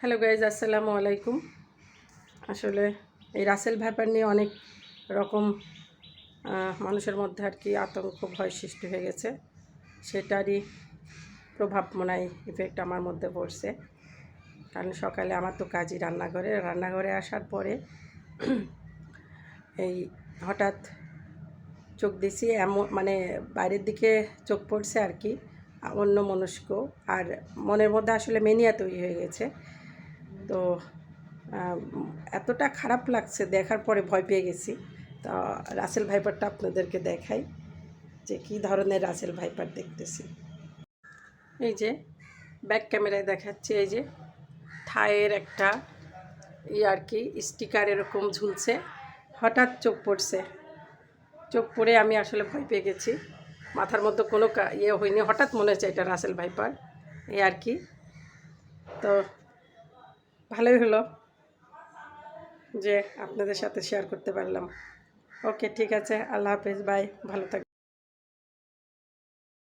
Hello guys, আসসালামু আলাইকুম। আসলে এই রাসেল ভ্যাপার নিয়ে অনেক রকম মানুষের মধ্যে আর কি আতঙ্ক, ভয় সৃষ্টি হয়ে গেছে। সেটারই প্রভাব মনে হয় ইফেক্ট আমার মধ্যে পড়ছে। কারণ সকালে আমার তো কাজই রান্নাঘরে। রান্নাঘরে আসার পরে এই হঠাৎ চোখ দিছি, এমন মানে বাইরের দিকে চোখ পড়ছে আর কি, অন্য মনস্ক। আর মনের মধ্যে আসলে মেনিয়া তৈরি হয়ে গেছে। তো এতটা খারাপ লাগছে, দেখার পরে ভয় পেয়ে গেছি। তা রাসেল ভাইপারটা আপনাদেরকে দেখাই যে কী ধরনের রাসেল ভাইপার দেখতেছি। এই যে, ব্যাক ক্যামেরায় দেখাচ্ছি, এই যে, থায়ের একটা ই আর কি, স্টিকার এরকম ঝুলছে, হঠাৎ চোখ পড়ছে। চোখ পড়ে আমি আসলে ভয় পেয়ে গেছি। মাথার মধ্যে কোনো ইয়ে হয়নি, হঠাৎ মনে হচ্ছে এটা রাসেল ভাইপার, এই আর কি। তো ভালোই হলো যে আপনাদের সাথে শেয়ার করতে পারলাম। ওকে ঠিক আছে, আল্লাহ হাফিজ বাই ভালো থাকবেন।